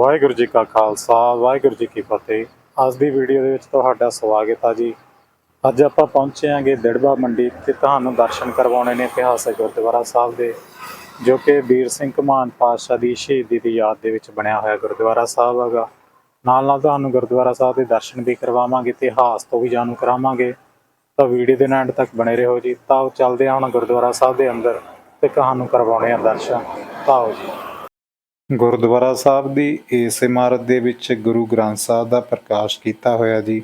ਵਾਹਿਗੁਰੂ ਜੀ ਕਾ ਖਾਲਸਾ, ਵਾਹਿਗੁਰੂ ਜੀ ਕੀ ਫਤਿਹ। ਅੱਜ ਦੀ ਵੀਡੀਓ ਦੇ ਵਿੱਚ ਤੁਹਾਡਾ ਸਵਾਗਤ ਆ ਜੀ। ਅੱਜ ਆਪਾਂ ਪਹੁੰਚੇ ਆਂਗੇ ਦਿੜਬਾ ਮੰਡੀ ਤੇ ਤੁਹਾਨੂੰ ਦਰਸ਼ਨ ਕਰਵਾਉਣੇ ਨੇ ਇਤਿਹਾਸਕ ਗੁਰਦੁਆਰਾ ਸਾਹਿਬ ਦੇ, ਜੋ ਕਿ ਵੀਰ ਸਿੰਘ ਕਮਾਨ ਪਾਤਸ਼ਾਹ ਦੀ ਸ਼ਹੀਦੀ ਦੀ ਯਾਦ ਦੇ ਵਿੱਚ ਬਣਿਆ ਹੋਇਆ ਗੁਰਦੁਆਰਾ ਸਾਹਿਬ ਹੈਗਾ। ਨਾਲ ਨਾਲ ਤੁਹਾਨੂੰ ਗੁਰਦੁਆਰਾ ਸਾਹਿਬ ਦੇ ਦਰਸ਼ਨ ਵੀ ਕਰਵਾਵਾਂਗੇ, ਇਤਿਹਾਸ ਤੋਂ ਵੀ ਜਾਣੂ ਕਰਾਵਾਂਗੇ। ਤਾਂ ਵੀਡੀਓ ਦੇ ਨਾਲ ਤੱਕ ਬਣੇ ਰਹੋ ਜੀ। ਤਾਂ ਆਓ ਚੱਲਦੇ ਹਾਂ ਹੁਣ ਗੁਰਦੁਆਰਾ ਸਾਹਿਬ ਦੇ ਅੰਦਰ ਤੇ ਤੁਹਾਨੂੰ ਕਰਵਾਉਣੇ ਆ ਦਰਸ਼ਨ। ਤਾਂ ਆਓ ਜੀ। ਗੁਰਦੁਆਰਾ ਸਾਹਿਬ ਦੀ ਇਸ ਇਮਾਰਤ ਦੇ ਵਿੱਚ ਗੁਰੂ ਗ੍ਰੰਥ ਸਾਹਿਬ ਦਾ ਪ੍ਰਕਾਸ਼ ਕੀਤਾ ਹੋਇਆ ਜੀ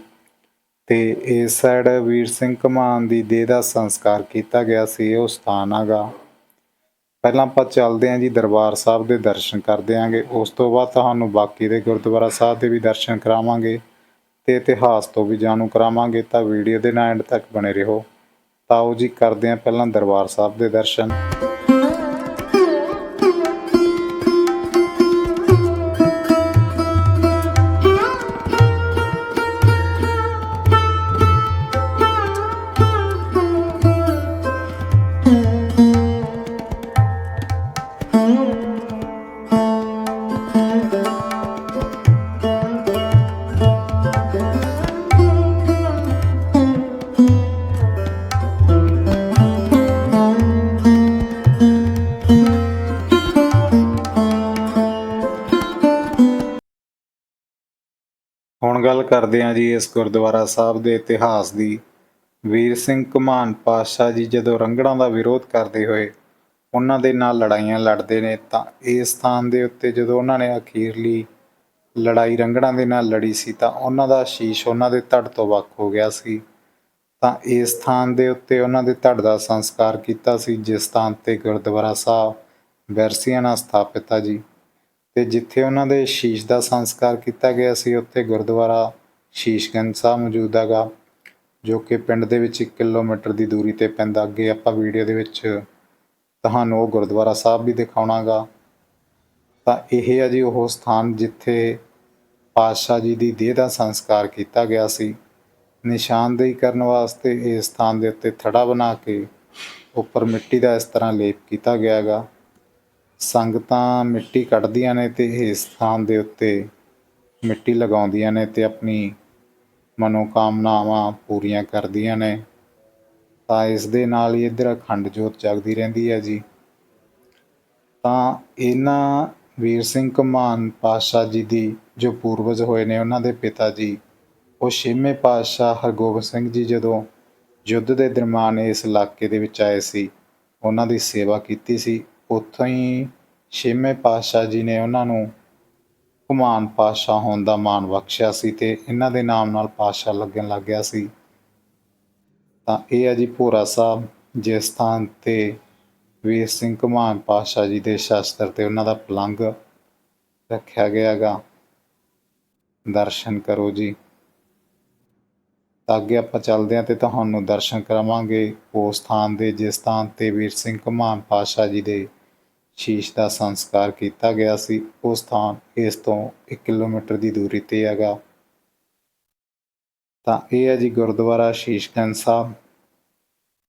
ਤੇ ਇਸ ਸਾਈਡ ਵੀਰ ਸਿੰਘ ਕਮਾਨ ਦੀ ਦੇਹ ਦਾ ਸੰਸਕਾਰ ਕੀਤਾ ਗਿਆ ਸੀ ਉਹ ਸਥਾਨ ਹੈਗਾ। ਪਹਿਲਾਂ ਆਪਾਂ ਚੱਲਦੇ ਹਾਂ ਜੀ ਦਰਬਾਰ ਸਾਹਿਬ ਦੇ ਦਰਸ਼ਨ ਕਰਦੇ ਆਂਗੇ ਉਸ ਤੋਂ ਬਾਅਦ ਤੁਹਾਨੂੰ ਬਾਕੀ ਦੇ ਗੁਰਦੁਆਰਾ ਸਾਹਿਬ ਦੇ ਵੀ ਦਰਸ਼ਨ ਕਰਾਵਾਂਗੇ ਤੇ ਇਤਿਹਾਸ ਤੋਂ ਵੀ ਜਾਣੂ ਕਰਾਵਾਂਗੇ, ਤਾਂ ਵੀਡੀਓ ਦੇ ਨਾਲ ਐਂਡ ਤੱਕ ਬਣੇ ਰਹੋ। ਤਾਂ ਉਹ ਜੀ ਕਰਦੇ ਹਾਂ ਪਹਿਲਾਂ ਦਰਬਾਰ ਸਾਹਿਬ ਦੇ ਦਰਸ਼ਨ। ਗੱਲ ਕਰਦੇ ਹਾਂ ਜੀ ਇਸ ਗੁਰਦੁਆਰਾ ਸਾਹਿਬ ਦੇ ਇਤਿਹਾਸ ਦੀ। ਵੀਰ ਸਿੰਘ ਕਮਾਨ ਪਾਤਸ਼ਾਹ ਜੀ ਜਦੋਂ ਰੰਗੜਾਂ ਦਾ ਵਿਰੋਧ ਕਰਦੇ ਹੋਏ ਉਹਨਾਂ ਦੇ ਨਾਲ ਲੜਾਈਆਂ ਲੜਦੇ ਨੇ ਤਾਂ ਇਸ ਸਥਾਨ ਦੇ ਉੱਤੇ ਜਦੋਂ ਉਹਨਾਂ ਨੇ ਅਖੀਰਲੀ ਲੜਾਈ ਰੰਗੜਾਂ ਦੇ ਨਾਲ ਲੜੀ ਸੀ ਤਾਂ ਉਹਨਾਂ ਦਾ ਸ਼ੀਸ਼ ਉਹਨਾਂ ਦੇ ਧੜ ਤੋਂ ਵੱਖ ਹੋ ਗਿਆ ਸੀ। ਤਾਂ ਇਸ ਸਥਾਨ ਦੇ ਉੱਤੇ ਉਹਨਾਂ ਦੇ ਧੜ ਦਾ ਸੰਸਕਾਰ ਕੀਤਾ ਸੀ, ਜਿਸ ਸਥਾਨ ਤੇ ਗੁਰਦੁਆਰਾ ਸਾਹਿਬ ਬੈਰਸੀਆਂ ਨਾਲ ਸਥਾਪਿਤ ਆ ਜੀ। ਤੇ ਜਿੱਥੇ ਉਹਨਾਂ ਦੇ ਸ਼ੀਸ਼ ਦਾ ਸੰਸਕਾਰ ਕੀਤਾ ਗਿਆ ਸੀ, ਉੱਥੇ ਗੁਰਦੁਆਰਾ ਸ਼ੀਸ਼ਗੰਜ ਸਾਹਿਬ ਮੌਜੂਦ ਹੈਗਾ, ਜੋ ਕਿ ਪਿੰਡ ਦੇ ਵਿੱਚ 1 ਕਿਲੋਮੀਟਰ ਦੀ ਦੂਰੀ ਤੇ ਪੈਂਦਾ। ਅੱਗੇ ਆਪਾਂ ਵੀਡੀਓ ਦੇ ਵਿੱਚ ਤੁਹਾਨੂੰ ਉਹ ਗੁਰਦੁਆਰਾ ਸਾਹਿਬ ਵੀ ਦਿਖਾਉਣਾਗਾ। ਤਾਂ ਇਹ ਹੈ ਜੀ ਉਹ ਸਥਾਨ ਜਿੱਥੇ ਪਾਤਸ਼ਾਹ ਜੀ ਦੀ ਦੇਹ ਦਾ ਸੰਸਕਾਰ ਕੀਤਾ ਗਿਆ ਸੀ। ਨਿਸ਼ਾਨਦੇਹੀ ਕਰਨ ਵਾਸਤੇ ਇਸ ਸਥਾਨ ਦੇ ਉੱਤੇ ਥੜਾ ਬਣਾ ਕੇ ਉੱਪਰ ਮਿੱਟੀ ਦਾ ਇਸ ਤਰ੍ਹਾਂ ਲੇਪ ਕੀਤਾ ਗਿਆ ਹੈਗਾ। ਸੰਗਤਾਂ ਮਿੱਟੀ ਕੱਢਦੀਆਂ ਨੇ ਤੇ ਇਸ ਸਥਾਨ ਦੇ ਉੱਤੇ ਮਿੱਟੀ ਲਗਾਉਂਦੀਆਂ ਨੇ ਤੇ ਆਪਣੀ ਮਨੋਕਾਮਨਾਵਾਂ ਪੂਰੀਆਂ ਕਰਦੀਆਂ ਨੇ। ਤਾਂ ਇਸ ਦੇ ਨਾਲ ਹੀ ਇੱਧਰ ਅਖੰਡ ਜੋਤ ਜਗਦੀ ਰਹਿੰਦੀ ਹੈ ਜੀ। ਤਾਂ ਇਹਨਾਂ ਵੀਰ ਸਿੰਘ ਕਮਾਨ ਪਾਤਸ਼ਾਹ ਜੀ ਦੀ ਜੋ ਪੂਰਵਜ ਹੋਏ ਨੇ ਉਹਨਾਂ ਦੇ ਪਿਤਾ ਜੀ, ਉਹ ਛੇਵੇਂ ਪਾਤਸ਼ਾਹ ਹਰਗੋਬਿੰਦ ਸਿੰਘ ਜੀ ਜਦੋਂ ਯੁੱਧ ਦੇ ਦਰਮਿਆਨ ਇਸ ਇਲਾਕੇ ਦੇ ਵਿੱਚ ਆਏ ਸੀ, ਉਹਨਾਂ ਦੀ ਸੇਵਾ ਕੀਤੀ ਸੀ। ਉੱਥੋਂ ਹੀ ਛੇਵੇਂ ਪਾਤਸ਼ਾਹ ਜੀ ਨੇ ਉਹਨਾਂ ਨੂੰ ਕੁਮਾਨ ਪਾਤਸ਼ਾਹ ਹੋਣ ਦਾ ਮਾਣ ਬਖਸ਼ਿਆ ਸੀ ਤੇ ਇਹਨਾਂ ਦੇ ਨਾਮ ਨਾਲ ਪਾਤਸ਼ਾਹ ਲੱਗਣ ਲੱਗ ਗਿਆ ਸੀ। ਤਾਂ ਇਹ ਹੈ ਜੀ ਭੋਰਾ ਸਾਹਿਬ, ਜਿਸ ਥਾਂ ਤੇ ਵੀਰ ਸਿੰਘ ਕੁਮਾਨ ਪਾਤਸ਼ਾਹ ਜੀ ਦੇ ਸ਼ਸਤਰ ਤੇ ਉਹਨਾਂ ਦਾ ਪਲੰਗ ਰੱਖਿਆ ਗਿਆ ਹੈਗਾ ਦਰਸ਼ਨ ਕਰੋ ਜੀ। ਤਾਂ ਅੱਗੇ ਆਪਾਂ ਚੱਲਦੇ ਹਾਂ ਤੇ ਤੁਹਾਨੂੰ ਦਰਸ਼ਨ ਕਰਾਵਾਂਗੇ ਉਸ ਸਥਾਨ ਦੇ, ਜਿਸ ਥਾਂ ਤੇ ਵੀਰ ਸਿੰਘ ਘਮਾਨ ਪਾਤਸ਼ਾਹ ਜੀ ਦੇ ਸ਼ੀਸ਼ ਦਾ ਸੰਸਕਾਰ ਕੀਤਾ ਗਿਆ ਸੀ। ਉਹ ਸਥਾਨ ਇਸ ਤੋਂ 1 ਕਿਲੋਮੀਟਰ ਦੀ ਦੂਰੀ ਤੇ ਹੈਗਾ। ਤਾਂ ਇਹ ਹੈ ਜੀ ਗੁਰਦੁਆਰਾ ਸ਼ੀਸ਼ਗੰਜ ਸਾਹਿਬ।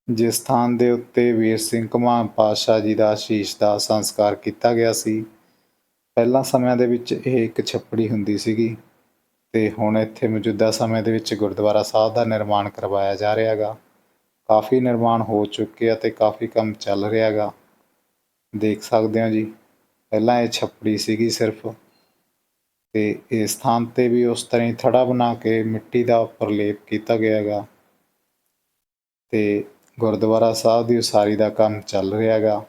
ਜਿਸ ਸਥਾਨ ਦੇ ਉੱਤੇ ਵੀਰ ਸਿੰਘ ਘਮਾਨ ਪਾਤਸ਼ਾਹ ਜੀ ਦਾ ਸ਼ੀਸ਼ ਦਾ ਸੰਸਕਾਰ ਕੀਤਾ ਗਿਆ ਸੀ। ਪਹਿਲਾਂ ਸਮਿਆਂ ਦੇ ਵਿੱਚ ਇਹ ਇੱਕ ਛੱਪੜੀ ਹੁੰਦੀ ਸੀਗੀ ਤੇ ਹੁਣ ਇੱਥੇ ਮੌਜੂਦਾ ਸਮੇਂ ਦੇ ਵਿੱਚ ਗੁਰਦੁਆਰਾ ਸਾਹਿਬ ਦਾ ਨਿਰਮਾਣ ਕਰਵਾਇਆ ਜਾ ਰਿਹਾ ਹੈਗਾ। ਕਾਫੀ ਨਿਰਮਾਣ ਹੋ ਚੁੱਕਿਆ ਤੇ ਕਾਫੀ ਕੰਮ ਚੱਲ ਰਿਹਾ ਹੈਗਾ। ਦੇਖ ਸਕਦੇ ਹੋ ਜੀ। ਪਹਿਲਾਂ ਇਹ ਛੱਪੜੀ ਸੀਗੀ ਸਿਰਫ। ਅਤੇ ਇਸ ਸਥਾਨ ਤੇ ਵੀ ਉਸ ਤਰ੍ਹਾਂ ਹੀ ਥੜਾ ਬਣਾ ਕੇ ਮਿੱਟੀ ਦਾ ਪ੍ਰਲੇਪ ਕੀਤਾ ਗਿਆ ਹੈਗਾ। ਅਤੇ ਗੁਰਦੁਆਰਾ ਸਾਹਿਬ ਦੀ ਉਸਾਰੀ ਦਾ ਕੰਮ ਚੱਲ ਰਿਹਾ ਹੈਗਾ।